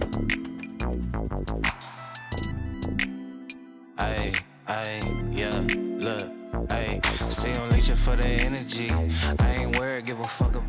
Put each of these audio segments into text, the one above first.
you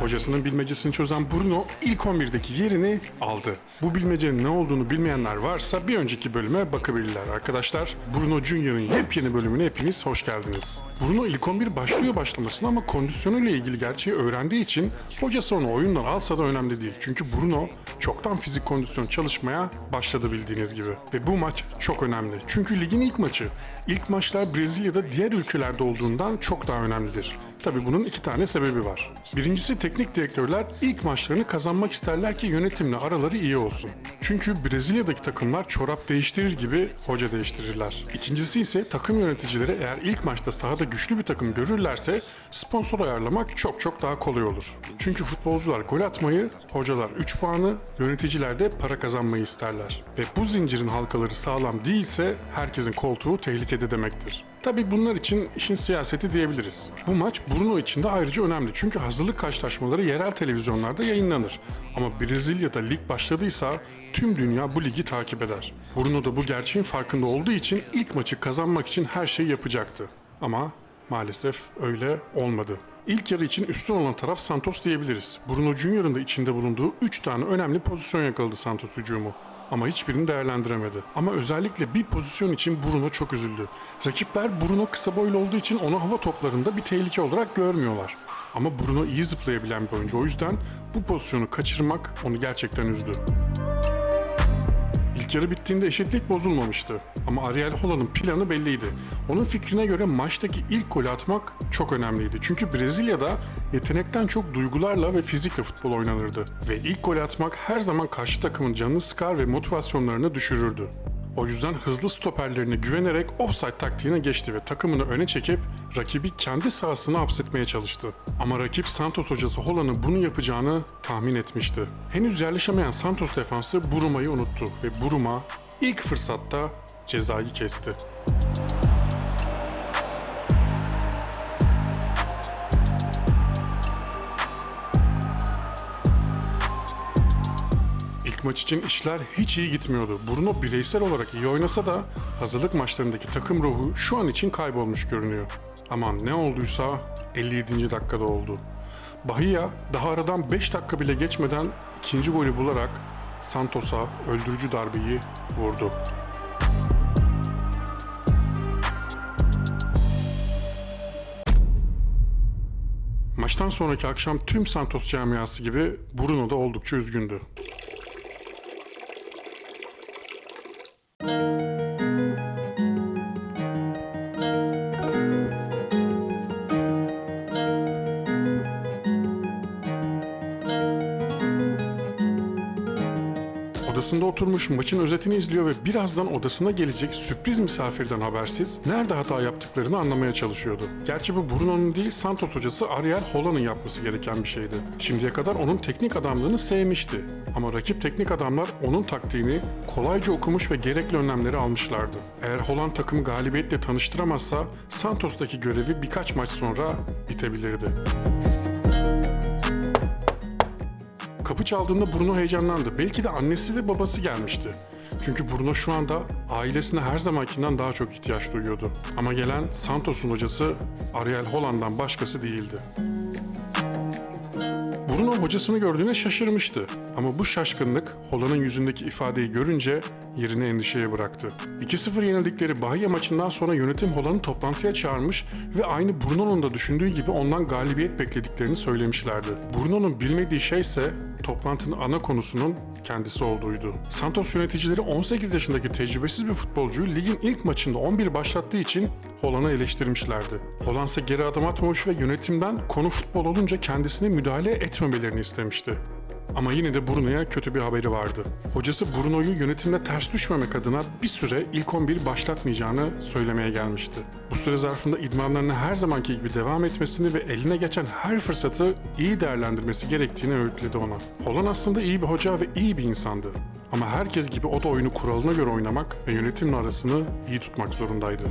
Hocasının bilmecesini çözen Bruno ilk 11'deki yerini aldı. Bu bilmecenin ne olduğunu bilmeyenler varsa bir önceki bölüme bakabilirler arkadaşlar. Bruno Junior'ın yepyeni bölümüne hepiniz hoş geldiniz. Bruno ilk 11 başlıyor başlamasına ama kondisyonuyla ilgili gerçeği öğrendiği için hocası onu oyundan alsa da önemli değil. Çünkü Bruno çoktan fizik kondisyon çalışmaya başladı bildiğiniz gibi. Ve bu maç çok önemli. Çünkü ligin ilk maçı. İlk maçlar Brezilya'da diğer ülkelerde olduğundan çok daha önemlidir. Tabi bunun iki tane sebebi var. Birincisi teknik direktörler ilk maçlarını kazanmak isterler ki yönetimle araları iyi olsun. Çünkü Brezilya'daki takımlar çorap değiştirir gibi hoca değiştirirler. İkincisi ise takım yöneticileri eğer ilk maçta sahada güçlü bir takım görürlerse sponsor ayarlamak çok çok daha kolay olur. Çünkü futbolcular gol atmayı, hocalar 3 puanı, yöneticiler de para kazanmayı isterler. Ve bu zincirin halkaları sağlam değilse herkesin koltuğu tehlikede demektir. Tabi bunlar için işin siyaseti diyebiliriz. Bu maç Bruno için de ayrıca önemli çünkü hazırlık karşılaşmaları yerel televizyonlarda yayınlanır. Ama Brezilya'da lig başladıysa tüm dünya bu ligi takip eder. Bruno da bu gerçeğin farkında olduğu için ilk maçı kazanmak için her şeyi yapacaktı. Ama maalesef öyle olmadı. İlk yarı için üstün olan taraf Santos diyebiliriz. Bruno Junior'ın da içinde bulunduğu 3 tane önemli pozisyon yakaladı Santos hücumu ama hiçbirini değerlendiremedi. Ama özellikle bir pozisyon için Bruno çok üzüldü. Rakipler Bruno kısa boylu olduğu için onu hava toplarında bir tehlike olarak görmüyorlar. Ama Bruno iyi zıplayabilen bir oyuncu. O yüzden bu pozisyonu kaçırmak onu gerçekten üzdü. Yarı bittiğinde eşitlik bozulmamıştı. Ama Ariel Holland'ın planı belliydi. Onun fikrine göre maçtaki ilk golü atmak çok önemliydi. Çünkü Brezilya'da yetenekten çok duygularla ve fizikle futbol oynanırdı. Ve ilk golü atmak her zaman karşı takımın canını sıkar ve motivasyonlarını düşürürdü. O yüzden hızlı stoperlerine güvenerek offside taktiğine geçti ve takımını öne çekip rakibi kendi sahasına hapsetmeye çalıştı. Ama rakip Santos hocası Holland'ın bunu yapacağını tahmin etmişti. Henüz yerleşemeyen Santos defansı Buruma'yı unuttu ve Buruma ilk fırsatta cezayı kesti. Maç için işler hiç iyi gitmiyordu. Bruno bireysel olarak iyi oynasa da hazırlık maçlarındaki takım ruhu şu an için kaybolmuş görünüyor. Aman ne olduysa 57. dakikada oldu. Bahia daha aradan 5 dakika bile geçmeden ikinci golü bularak Santos'a öldürücü darbeyi vurdu. Maçtan sonraki akşam tüm Santos camiası gibi Bruno da oldukça üzgündü. Oturmuş maçın özetini izliyor ve birazdan odasına gelecek sürpriz misafirden habersiz nerede hata yaptıklarını anlamaya çalışıyordu. Gerçi bu Bruno'nun değil Santos hocası Ariel Holland'ın yapması gereken bir şeydi. Şimdiye kadar onun teknik adamlığını sevmişti. Ama rakip teknik adamlar onun taktiğini kolayca okumuş ve gerekli önlemleri almışlardı. Eğer Holland takımı galibiyetle tanıştıramazsa Santos'taki görevi birkaç maç sonra bitebilirdi. Kapı çaldığında Bruno heyecanlandı. Belki de annesi ve babası gelmişti. Çünkü Bruno şu anda ailesine her zamankinden daha çok ihtiyaç duyuyordu. Ama gelen Santos'un hocası Ariel Holland'dan başkası değildi. Bruno hocasını gördüğüne şaşırmıştı. Ama bu şaşkınlık Holland'ın yüzündeki ifadeyi görünce yerini endişeye bıraktı. 2-0 yenildikleri Bahia maçından sonra yönetim Holland'ı toplantıya çağırmış ve aynı Bruno'nun da düşündüğü gibi ondan galibiyet beklediklerini söylemişlerdi. Bruno'nun bilmediği şey ise toplantının ana konusunun kendisi olduğuydu. Santos yöneticileri 18 yaşındaki tecrübesiz bir futbolcuyu ligin ilk maçında 11 başlattığı için Holland'ı eleştirmişlerdi. Holland ise geri adım atmamış ve yönetimden konu futbol olunca kendisine müdahale etmemelerini istemişti. Ama yine de Bruno'ya kötü bir haberi vardı. Hocası Bruno'yu yönetimle ters düşmemek adına bir süre ilk 11 başlatmayacağını söylemeye gelmişti. Bu süre zarfında idmanlarına her zamanki gibi devam etmesini ve eline geçen her fırsatı iyi değerlendirmesi gerektiğini öğütledi ona. Holland aslında iyi bir hoca ve iyi bir insandı. Ama herkes gibi o da oyunu kuralına göre oynamak ve yönetimle arasını iyi tutmak zorundaydı.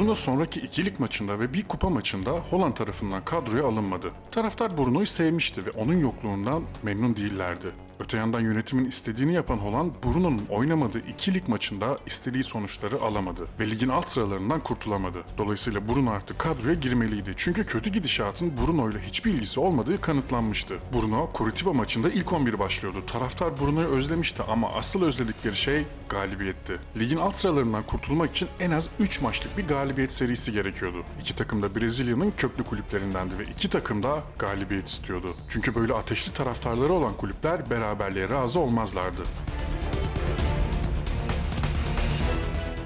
Bruno sonraki ikilik maçında ve bir kupa maçında Holland tarafından kadroya alınmadı. Taraftar Bruno'yu sevmişti ve onun yokluğundan memnun değillerdi. Öte yandan yönetimin istediğini yapan Holland, Bruno'nun oynamadığı iki lig maçında istediği sonuçları alamadı ve ligin alt sıralarından kurtulamadı. Dolayısıyla Bruno artık kadroya girmeliydi. Çünkü kötü gidişatın Bruno ile hiçbir ilgisi olmadığı kanıtlanmıştı. Bruno, Curitiba maçında ilk 11 başlıyordu. Taraftar Bruno'yu özlemişti ama asıl özledikleri şey galibiyetti. Ligin alt sıralarından kurtulmak için en az 3 maçlık bir galibiyet serisi gerekiyordu. İki takım da Brezilya'nın köklü kulüplerindendi ve iki takım da galibiyet istiyordu. Çünkü böyle ateşli taraftarları olan kulüpler beraberliğe razı olmazlardı.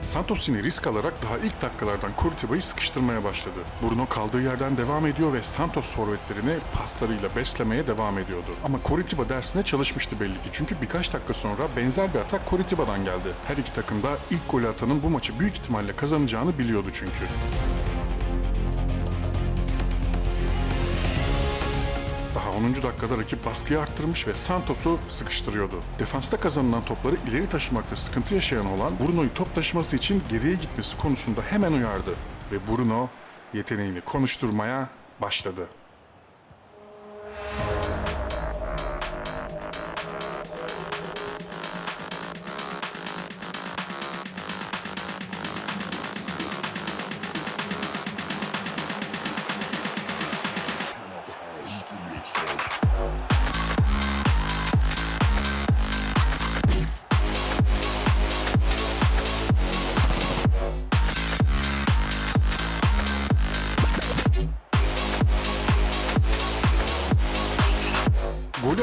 Santos yine risk alarak daha ilk dakikalardan Curitiba'yı sıkıştırmaya başladı. Bruno kaldığı yerden devam ediyor ve Santos forvetlerini paslarıyla beslemeye devam ediyordu. Ama Curitiba dersine çalışmıştı belli ki çünkü birkaç dakika sonra benzer bir atak Curitiba'dan geldi. Her iki takım da ilk golü atanın bu maçı büyük ihtimalle kazanacağını biliyordu çünkü. 10. dakikada rakip baskıyı arttırmış ve Santos'u sıkıştırıyordu. Defansta kazanılan topları ileri taşımakta sıkıntı yaşayan olan Bruno'yu top taşıması için geriye gitmesi konusunda hemen uyardı. Ve Bruno yeteneğini konuşturmaya başladı.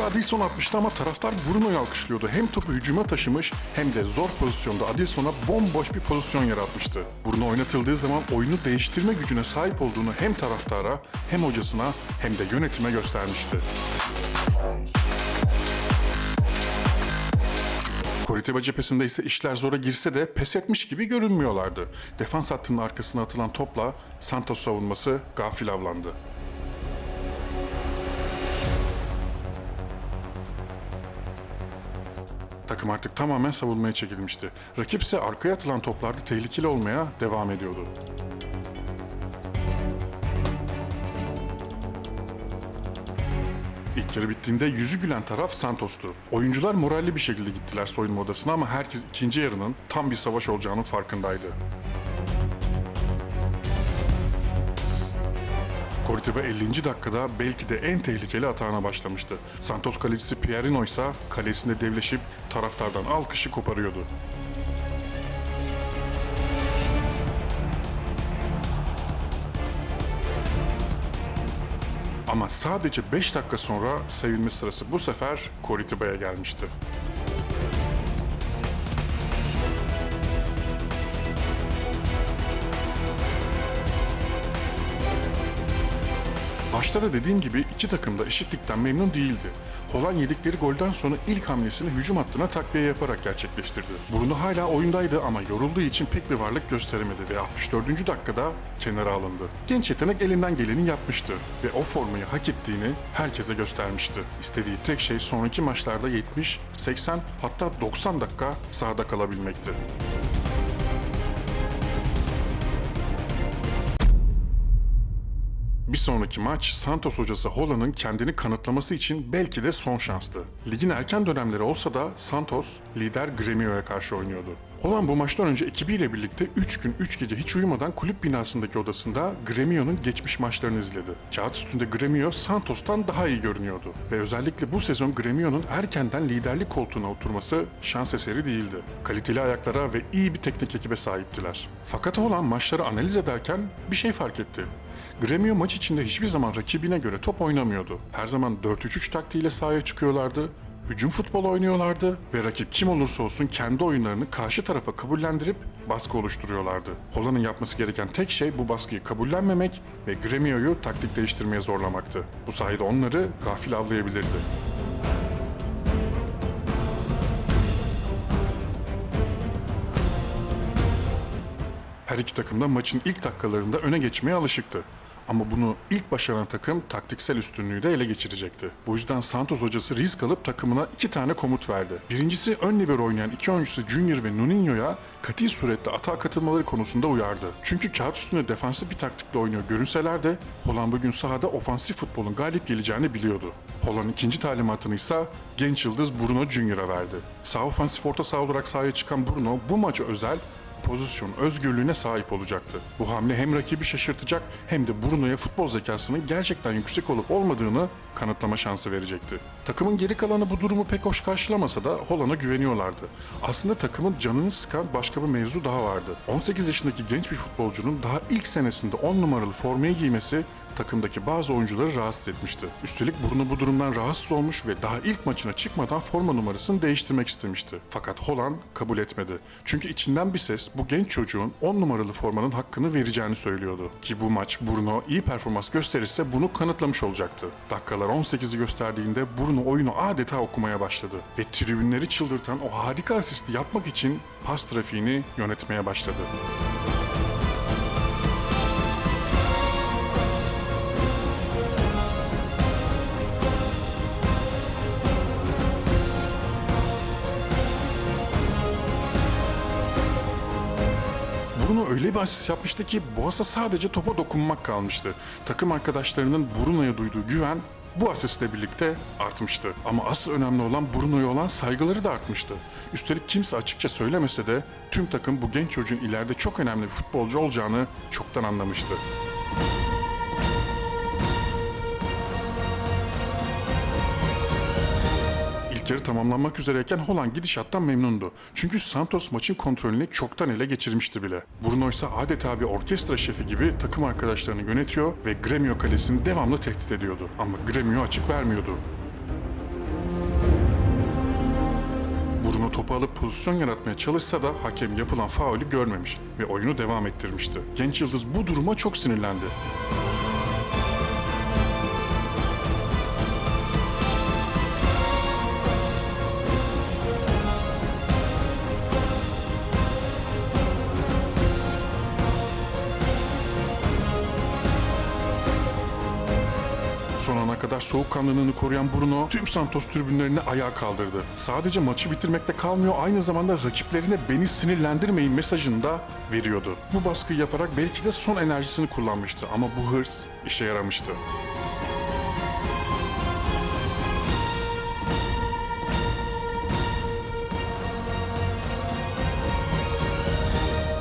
Golü Adilson atmıştı ama taraftar Bruno'yu alkışlıyordu. Hem topu hücuma taşımış hem de zor pozisyonda Adilson'a bomboş bir pozisyon yaratmıştı. Bruno oynatıldığı zaman oyunu değiştirme gücüne sahip olduğunu hem taraftara hem hocasına hem de yönetime göstermişti. Coritiba cephesinde ise işler zora girse de pes etmiş gibi görünmüyorlardı. Defans hattının arkasına atılan topla Santos savunması gafil avlandı. Takım artık tamamen savunmaya çekilmişti. Rakip ise arkaya atılan toplarda tehlikeli olmaya devam ediyordu. İlk yarı bittiğinde yüzü gülen taraf Santos'tu. Oyuncular moralli bir şekilde gittiler soyunma odasına ama herkes ikinci yarının tam bir savaş olacağının farkındaydı. Coritiba 50. dakikada belki de en tehlikeli atağına başlamıştı. Santos kalecisi Pierino ise kalesinde devleşip taraftardan alkışı koparıyordu. Ama sadece 5 dakika sonra sevinme sırası bu sefer Coritiba'ya gelmişti. Başta da dediğim gibi iki takım da eşitlikten memnun değildi. Holan yedikleri golden sonra ilk hamlesini hücum hattına takviye yaparak gerçekleştirdi. Bruno hala oyundaydı ama yorulduğu için pek bir varlık gösteremedi ve 64. dakikada kenara alındı. Genç yetenek elinden geleni yapmıştı ve o formayı hak ettiğini herkese göstermişti. İstediği tek şey sonraki maçlarda 70, 80 hatta 90 dakika sahada kalabilmekti. Bir sonraki maç Santos hocası Holland'ın kendini kanıtlaması için belki de son şanstı. Ligin erken dönemleri olsa da Santos lider Gremio'ya karşı oynuyordu. Holland bu maçtan önce ekibiyle birlikte 3 gün 3 gece hiç uyumadan kulüp binasındaki odasında Gremio'nun geçmiş maçlarını izledi. Kağıt üstünde Gremio Santos'tan daha iyi görünüyordu. Ve özellikle bu sezon Gremio'nun erkenden liderlik koltuğuna oturması şans eseri değildi. Kaliteli ayaklara ve iyi bir teknik ekibe sahiptiler. Fakat Holland maçları analiz ederken bir şey fark etti. Gremio maç içinde hiçbir zaman rakibine göre top oynamıyordu. Her zaman 4-3-3 taktiğiyle sahaya çıkıyorlardı. Hücum futbolu oynuyorlardı ve rakip kim olursa olsun kendi oyunlarını karşı tarafa kabullendirip baskı oluşturuyorlardı. Holland'ın yapması gereken tek şey bu baskıyı kabullenmemek ve Gremio'yu taktik değiştirmeye zorlamaktı. Bu sayede onları gafil avlayabilirdi. Her iki takım da maçın ilk dakikalarında öne geçmeye alışıktı. Ama bunu ilk başaran takım taktiksel üstünlüğü de ele geçirecekti. Bu yüzden Santos hocası risk alıp takımına iki tane komut verdi. Birincisi ön libero oynayan iki oyuncusu Junior ve Nuninho'ya kati suretle atağa katılmaları konusunda uyardı. Çünkü kağıt üstünde defansif bir taktikle oynuyor görünseler de Hollanda bugün sahada ofansif futbolun galip geleceğini biliyordu. Holland'ın ikinci talimatını ise genç yıldız Bruno Junior'a verdi. Sağ ofansif orta saha olarak sahaya çıkan Bruno bu maça özel pozisyon özgürlüğüne sahip olacaktı. Bu hamle hem rakibi şaşırtacak hem de Bruno'ya futbol zekasının gerçekten yüksek olup olmadığını kanıtlama şansı verecekti. Takımın geri kalanı bu durumu pek hoş karşılamasa da Holland'a güveniyorlardı. Aslında takımın canını sıkan başka bir mevzu daha vardı. 18 yaşındaki genç bir futbolcunun daha ilk senesinde 10 numaralı formayı giymesi takımdaki bazı oyuncuları rahatsız etmişti. Üstelik Bruno bu durumdan rahatsız olmuş ve daha ilk maçına çıkmadan forma numarasını değiştirmek istemişti. Fakat Holland kabul etmedi. Çünkü içinden bir ses bu genç çocuğun 10 numaralı formanın hakkını vereceğini söylüyordu. Ki bu maç Bruno iyi performans gösterirse bunu kanıtlamış olacaktı. Dakikalar 18'i gösterdiğinde Bruno oyunu adeta okumaya başladı ve tribünleri çıldırtan o harika asisti yapmak için pas trafiğini yönetmeye başladı. Öyle bir asist yapmıştı ki Boğaz'a sadece topa dokunmak kalmıştı. Takım arkadaşlarının Bruno'ya duyduğu güven bu asistle birlikte artmıştı. Ama asıl önemli olan Bruno'ya olan saygıları da artmıştı. Üstelik kimse açıkça söylemese de tüm takım bu genç çocuğun ileride çok önemli bir futbolcu olacağını çoktan anlamıştı. İlk yarı tamamlanmak üzereyken Holland gidişattan memnundu. Çünkü Santos maçın kontrolünü çoktan ele geçirmişti bile. Bruno ise adeta bir orkestra şefi gibi takım arkadaşlarını yönetiyor ve Gremio kalesini devamlı tehdit ediyordu. Ama Gremio açık vermiyordu. Bruno topu alıp pozisyon yaratmaya çalışsa da hakem yapılan faulü görmemiş ve oyunu devam ettirmişti. Genç yıldız bu duruma çok sinirlendi. Son ana kadar soğukkanlılığını koruyan Bruno tüm Santos tribünlerini ayağa kaldırdı. Sadece maçı bitirmekte kalmıyor aynı zamanda rakiplerine beni sinirlendirmeyin mesajını da veriyordu. Bu baskıyı yaparak belki de son enerjisini kullanmıştı ama bu hırs işe yaramıştı.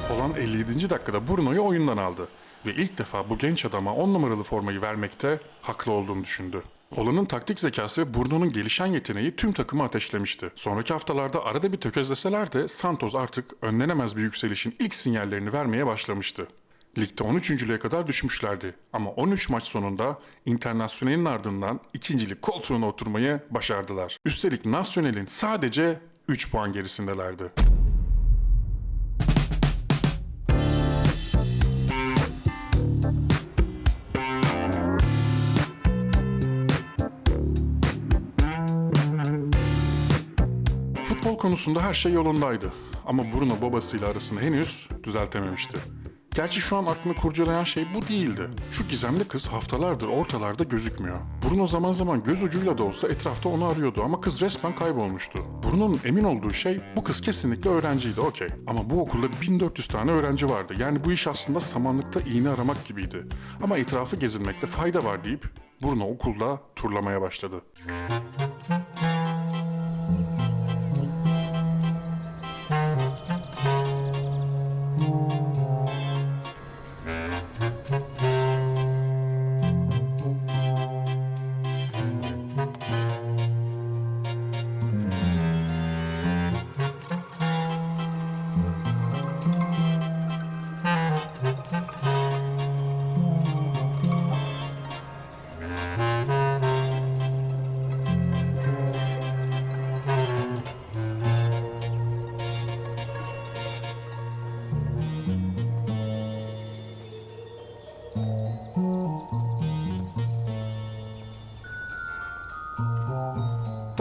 Holland 57. dakikada Bruno'yu oyundan aldı ve ilk defa bu genç adama 10 numaralı formayı vermekte haklı olduğunu düşündü. Holland'ın taktik zekası ve Bruno'nun gelişen yeteneği tüm takımı ateşlemişti. Sonraki haftalarda arada bir tökezleseler de Santos artık önlenemez bir yükselişin ilk sinyallerini vermeye başlamıştı. Ligde 13. kadar düşmüşlerdi ama 13 maç sonunda Internasyonel'in ardından ikincilik koltuğuna oturmayı başardılar. Üstelik Nasyonel'in sadece 3 puan gerisindelerdi. Konusunda her şey yolundaydı. Ama Bruno babasıyla arasını henüz düzeltememişti. Gerçi şu an aklını kurcalayan şey bu değildi. Şu gizemli kız haftalardır ortalarda gözükmüyor. Bruno zaman zaman göz ucuyla da olsa etrafta onu arıyordu ama kız resmen kaybolmuştu. Bruno'nun emin olduğu şey bu kız kesinlikle öğrenciydi okey. Ama bu okulda 1400 tane öğrenci vardı. Yani bu iş aslında samanlıkta iğne aramak gibiydi. Ama etrafı gezinmekte fayda var deyip Bruno okulda turlamaya başladı.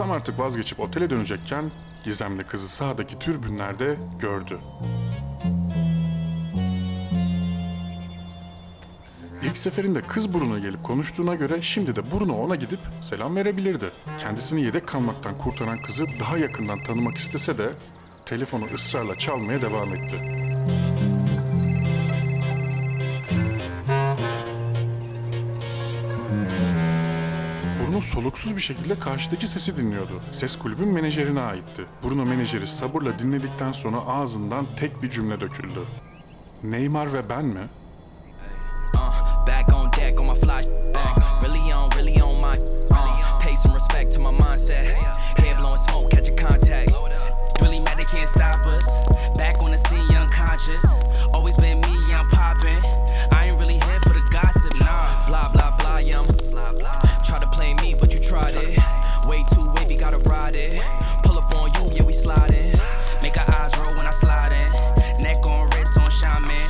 Tam artık vazgeçip otele dönecekken gizemli kızı sağdaki türbünlerde gördü. İlk seferinde kız Bruno gelip konuştuğuna göre şimdi de Bruno ona gidip selam verebilirdi. Kendisini yedek kalmaktan kurtaran kızı daha yakından tanımak istese de telefonu ısrarla çalmaya devam etti. Bruno soluksuz bir şekilde karşıdaki sesi dinliyordu. Ses kulübün menajerine aitti. Bruno menajeri sabırla dinledikten sonra ağzından tek bir cümle döküldü. Neymar ve ben mi? Back on deck on my fly. Uh, really on, really on it.